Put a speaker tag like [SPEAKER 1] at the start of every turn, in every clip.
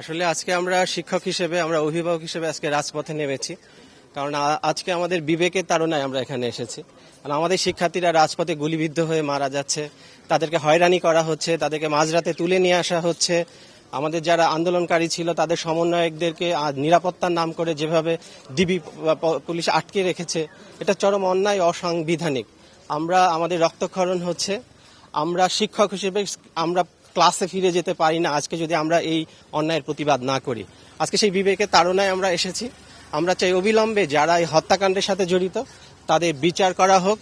[SPEAKER 1] আসলে আজকে আমরা শিক্ষক হিসেবে, আমরা অভিভাবক হিসেবে আজকে রাজপথে নেমেছি। কারণ আজকে আমাদের বিবেকের তাড়নায় আমরা এখানে এসেছি। কারণ আমাদের শিক্ষার্থীরা রাজপথে গুলিবিদ্ধ হয়ে মারা যাচ্ছে, তাদেরকে হয়রানি করা হচ্ছে, তাদেরকে মাঝরাতে তুলে নিয়ে আসা হচ্ছে। আমাদের যারা আন্দোলনকারী ছিল, তাদের সমন্বয়কদেরকে নিরাপত্তার নাম করে যেভাবে ডিবি পুলিশ আটকে রেখেছে, এটা চরম অন্যায়, অসাংবিধানিক। আমরা, আমাদের রক্তক্ষরণ হচ্ছে, আমরা শিক্ষক হিসেবে, আমরা ক্লাসে ফিরে যেতে পারি না আজকে যদি আমরা এই অন্যায়ের প্রতিবাদ না করি। আজকে সেই বিবেকের তাড়নায় আমরা এসেছি। আমরা চাই অবিলম্বে যারা এই হত্যাকাণ্ডের সাথে জড়িত তাদের বিচার করা হোক।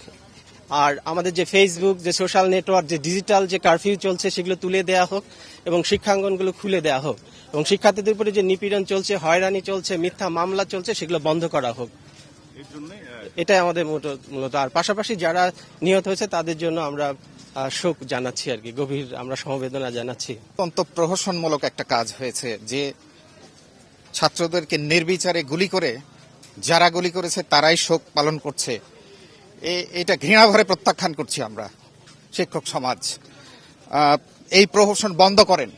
[SPEAKER 1] আর আমাদের যে ফেসবুক যে সোশ্যাল নেটওয়ার্ক যে ডিজিটাল যে কারফিউ চলছে সেগুলো তুলে দেওয়া হোক এবং শিক্ষাঙ্গনগুলো খুলে দেওয়া হোক। এবং শিক্ষার্থীদের উপরে যে নিপীড়ন চলছে হয়রানি চলছে মিথ্যা মামলা চলছে সেগুলো বন্ধ করা হোক। এটাই আমাদের মূলত মূলত। আর পাশাপাশি যারা নিহত হয়েছে তাদের জন্য আমরা শোক জানাচ্ছি আর কি, গভীর আমরা সমবেদনা জানাচ্ছি।
[SPEAKER 2] অত্যন্ত প্রহসনমূলক একটা কাজ হয়েছে যে ছাত্রদেরকে নির্বিচারে গুলি করে, যারা গুলি করেছে তারাই শোক পালন করছে। এটা ঘৃণাভরে প্রত্যাখ্যান করছি আমরা, শিক্ষক সমাজ। এই প্রহসন বন্ধ করেন।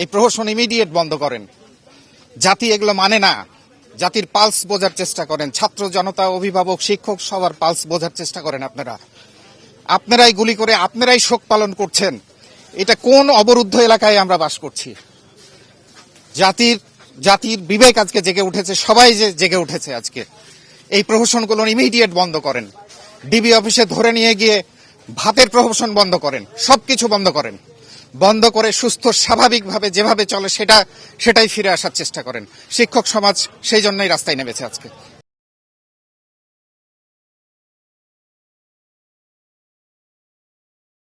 [SPEAKER 2] এই প্রহসন ইমিডিয়েট বন্ধ করেন। জাতি এগুলো মানে না। জাতির পালস বোঝার চেষ্টা করেন। ছাত্র জনতা, অভিভাবক, শিক্ষক সবার পালস বোঝার চেষ্টা করেন আপনারা। আপনারাই গুলি করে আপনারাই শোক পালন করছেন। এটা কোন অবরুদ্ধ এলাকায় আমরা বাস করছি? জাতির জাতির বিবেক আজকে জেগে উঠেছে, সবাই যে জেগে উঠেছে আজকে। এই প্রহসনগুলো ইমিডিয়েট বন্ধ করেন। ডিবি অফিসে ধরে নিয়ে গিয়ে ভাতের প্রহসন বন্ধ করেন, সবকিছু বন্ধ করেন। বন্ধ করে সুস্থ, স্বাভাবিকভাবে যেভাবে চলে সেটা, সেটাই ফিরে আসার চেষ্টা করেন। শিক্ষক সমাজ সেই জন্যই রাস্তায় নেমেছে আজকে।